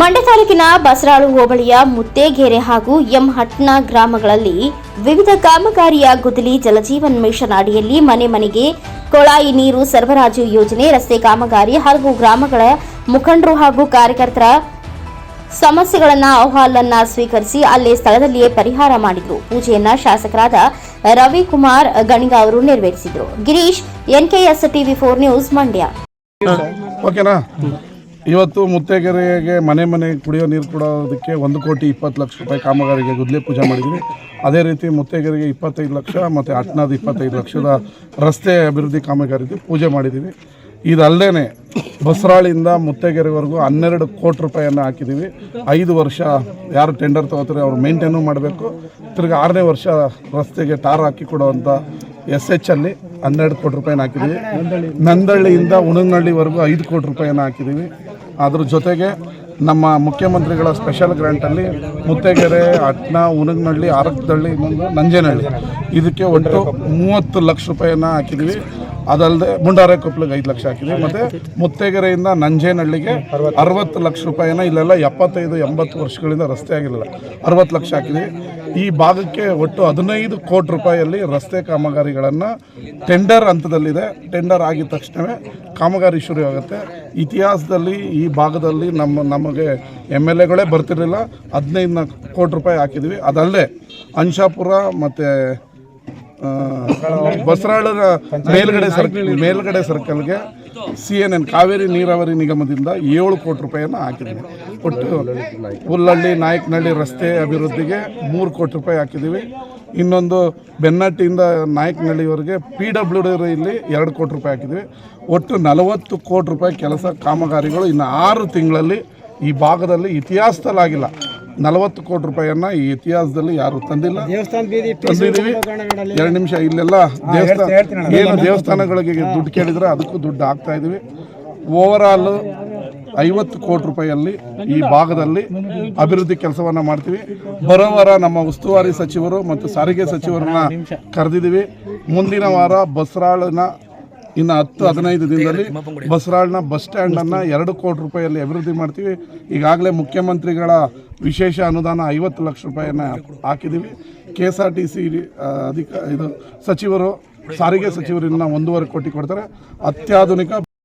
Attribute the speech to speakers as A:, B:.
A: ಮಂಡ್ಯ ತಾಲೂಕಿನ ಬಸರಾಳು ಹೋಬಳಿಯ ಮುತ್ತೇಗೆರೆ ಹಾಗೂ ಎಂ ಹಟ್ನ ಗ್ರಾಮಗಳಲ್ಲಿ ವಿವಿಧ ಕಾಮಗಾರಿಯ ಗುದಲಿ ಜಲಜೀವನ್ ಮಿಷನ್ ಅಡಿಯಲ್ಲಿ ಮನೆ ಮನೆಗೆ ಕೊಳಾಯಿ ನೀರು ಸರಬರಾಜು ಯೋಜನೆ, ರಸ್ತೆ ಕಾಮಗಾರಿ ಹಾಗೂ ಗ್ರಾಮಗಳ ಮುಖಂಡರು ಹಾಗೂ ಕಾರ್ಯಕರ್ತರ ಸಮಸ್ಯೆಗಳನ್ನ ಅಹವಾಲನ್ನ ಸ್ವೀಕರಿಸಿ ಅಲ್ಲೇ ಸ್ಥಳದಲ್ಲಿಯೇ ಪರಿಹಾರ ಮಾಡಿದ್ರು. ಪೂಜೆಯನ್ನ ಶಾಸಕರಾದ ರವಿಕುಮಾರ್ ಗಣಿಗ ಅವರು ನೆರವೇರಿಸಿದರು. Girish, NKS TV four news, Mandya.
B: ಇವತ್ತು ಮುತ್ತೇಗೆರೆಗೆ ಮನೆ ಮನೆ ಕುಡಿಯೋ ನೀರು ಕೊಡೋದಕ್ಕೆ ಒಂದು ಕೋಟಿ ಇಪ್ಪತ್ತು ಲಕ್ಷ ರೂಪಾಯಿ ಕಾಮಗಾರಿಗೆ ಗುದ್ಲಿ ಪೂಜೆ ಮಾಡಿದ್ವಿ. ಅದೇ ರೀತಿ ಮುತ್ತೇಗೆರೆಗೆ ಇಪ್ಪತ್ತೈದು ಲಕ್ಷ ಮತ್ತು ಅಟ್ನಾದ ಇಪ್ಪತ್ತೈದು ಲಕ್ಷದ ರಸ್ತೆ ಅಭಿವೃದ್ಧಿ ಕಾಮಗಾರಿಗೆ ಪೂಜೆ ಮಾಡಿದ್ದೀವಿ ಇದಲ್ಲದೆ ಬಸರಾಳಿಂದ ಮುತ್ತೇಗೆರೆವರೆಗೂ ಹನ್ನೆರಡು ಕೋಟಿ ರೂಪಾಯಿಯನ್ನು ಹಾಕಿದ್ದೀವಿ ಐದು ವರ್ಷ ಯಾರು ಟೆಂಡರ್ ತೊಗೋತಾರೆ ಅವ್ರು ಮೇಂಟೈನು ಮಾಡಬೇಕು. ತಿರ್ಗಿ ಆರನೇ ವರ್ಷ ರಸ್ತೆಗೆ ಟಾರ್ ಹಾಕಿ ಕೊಡುವಂಥ ಎಸ್ ಎಚ್ ಅಲ್ಲಿ ಹನ್ನೆರಡು ಕೋಟಿ ರೂಪಾಯಿನ ಹಾಕಿದ್ದೀವಿ ನಂದಳ್ಳಿಯಿಂದ ಉಣಂಗಳ್ಳಿವರೆಗೂ ಐದು ಕೋಟಿ ರೂಪಾಯಿನ ಹಾಕಿದ್ದೀವಿ ಅದ್ರ ಜೊತೆಗೆ ನಮ್ಮ ಮುಖ್ಯಮಂತ್ರಿಗಳ ಸ್ಪೆಷಲ್ ಗ್ರ್ಯಾಂಟಲ್ಲಿ ಮುತ್ತೆಗೆರೆ, ಅಟ್ನ ಉನಗನಹಳ್ಳಿ ಆರಕದಳ್ಳಿ ಇನ್ನೊಂದು ನಂಜನಹಳ್ಳಿ ಇದಕ್ಕೆ ಒಟ್ಟು ಮೂವತ್ತು ಲಕ್ಷ ರೂಪಾಯಿಯನ್ನು ಹಾಕಿದ್ದೀವಿ ಅದಲ್ಲದೆ ಮುಂಡಾರೆ ಕೊಪ್ಪಳಿಗೆ ಐದು ಲಕ್ಷ ಹಾಕಿದ್ವಿ. ಮತ್ತು ಮುತ್ತೇಗೆರೆಯಿಂದ ನಂಜೇನಹಳ್ಳಿಗೆ ಅರವತ್ತು ಲಕ್ಷ ರೂಪಾಯಿನ ಇಲ್ಲೆಲ್ಲ ಎಪ್ಪತ್ತೈದು, ಎಂಬತ್ತು ವರ್ಷಗಳಿಂದ ರಸ್ತೆ ಆಗಿರಲಿಲ್ಲ. ಅರವತ್ತು ಲಕ್ಷ ಹಾಕಿದ್ವಿ. ಈ ಭಾಗಕ್ಕೆ ಒಟ್ಟು ಹದಿನೈದು ಕೋಟಿ ರೂಪಾಯಿಯಲ್ಲಿ ರಸ್ತೆ ಕಾಮಗಾರಿಗಳನ್ನು ಟೆಂಡರ್ ಹಂತದಲ್ಲಿದೆ. ಟೆಂಡರ್ ಆಗಿದ ತಕ್ಷಣವೇ ಕಾಮಗಾರಿ ಶುರುವಾಗುತ್ತೆ ಇತಿಹಾಸದಲ್ಲಿ ಈ ಭಾಗದಲ್ಲಿ ನಮ್ಮ, ನಮಗೆ ಎಂ ಎಲ್ ಎಗಳೇ ಬರ್ತಿರಲಿಲ್ಲ. ಹದಿನೈದು ಕೋಟಿ ರೂಪಾಯಿ ಹಾಕಿದ್ವಿ. ಅದಲ್ಲದೆ ಅಂಶಾಪುರ ಮತ್ತು ಬಸರಾಳರ ಮೇಲ್ಗಡೆ ಸರ್ಕಲ್ ಮೇಲ್ಗಡೆ ಸರ್ಕಲ್ಗೆ ಸಿ ಎನ್ ಎನ್ ಕಾವೇರಿ ನೀರಾವರಿ ನಿಗಮದಿಂದ ಏಳು ಕೋಟಿ ರೂಪಾಯಿಯನ್ನು ಹಾಕಿದ್ದೀವಿ ಒಟ್ಟು ಹುಲ್ಲಹಳ್ಳಿ ನಾಯಕನಹಳ್ಳಿ ರಸ್ತೆ ಅಭಿವೃದ್ಧಿಗೆ ಮೂರು ಕೋಟಿ ರೂಪಾಯಿ ಹಾಕಿದ್ದೀವಿ. ಇನ್ನೊಂದು ಬೆನ್ನಟ್ಟಿಯಿಂದ ನಾಯಕನಹಳ್ಳಿವರೆಗೆ ಪಿ ಡಬ್ಲ್ಯೂ ಡಿ ಇಲ್ಲಿ ಎರಡು ಕೋಟಿ ರೂಪಾಯಿ ಹಾಕಿದ್ದೀವಿ. ಒಟ್ಟು ನಲವತ್ತು ಕೋಟಿ ರೂಪಾಯಿ ಕೆಲಸ ಕಾಮಗಾರಿಗಳು ಇನ್ನು ಆರು ತಿಂಗಳಲ್ಲಿ ಈ ಭಾಗದಲ್ಲಿ ಇತಿಹಾಸದಲ್ಲಾಗಿಲ್ಲ. ನಲವತ್ತು ಕೋಟಿ ರೂಪಾಯಿಯನ್ನ ಈ ಇತಿಹಾಸದಲ್ಲಿ ಯಾರು ತಂದಿಲ್ಲ. ತಂದಿದ್ದೀವಿ. ಎರಡು ನಿಮಿಷ ಇಲ್ಲೆಲ್ಲ ದೇವಸ್ಥಾನ ಏನು ದೇವಸ್ಥಾನಗಳಿಗೆ ದುಡ್ಡು ಕೇಳಿದ್ರೆ ಅದಕ್ಕೂ ದುಡ್ಡು ಹಾಕ್ತಾ ಇದೀವಿ ಓವರ್ ಆಲ್ ಐವತ್ತು ಕೋಟಿ ರೂಪಾಯಿಯಲ್ಲಿ ಈ ಭಾಗದಲ್ಲಿ ಅಭಿವೃದ್ಧಿ ಕೆಲಸವನ್ನ ಮಾಡ್ತೀವಿ. ಬರೋವಾರ ನಮ್ಮ ಉಸ್ತುವಾರಿ ಸಚಿವರು ಮತ್ತು ಸಾರಿಗೆ ಸಚಿವರನ್ನ ಕರೆದಿದ್ದೀವಿ. ಮುಂದಿನ ವಾರ ಬಸರಾಳನ ಇನ್ನು ಹತ್ತು ಹದಿನೈದು ದಿನದಲ್ಲಿ ಬಸರಾಳ್ನ ಬಸ್ ಸ್ಟ್ಯಾಂಡನ್ನು ಎರಡು ಕೋಟಿ ರೂಪಾಯಿಯಲ್ಲಿ ಅಭಿವೃದ್ಧಿ ಮಾಡ್ತೀವಿ. ಈಗಾಗಲೇ ಮುಖ್ಯಮಂತ್ರಿಗಳ ವಿಶೇಷ ಅನುದಾನ ಐವತ್ತು ಲಕ್ಷ ರೂಪಾಯಿಯನ್ನು ಹಾಕಿದ್ದೀವಿ. K S R T C ಅಧಿಕ ಇದು ಸಚಿವರು ಸಾರಿಗೆ ಸಚಿವರನ್ನ ಒಂದೂವರೆ ಕೋಟಿ ಕೊಡ್ತಾರೆ. ಅತ್ಯಾಧುನಿಕ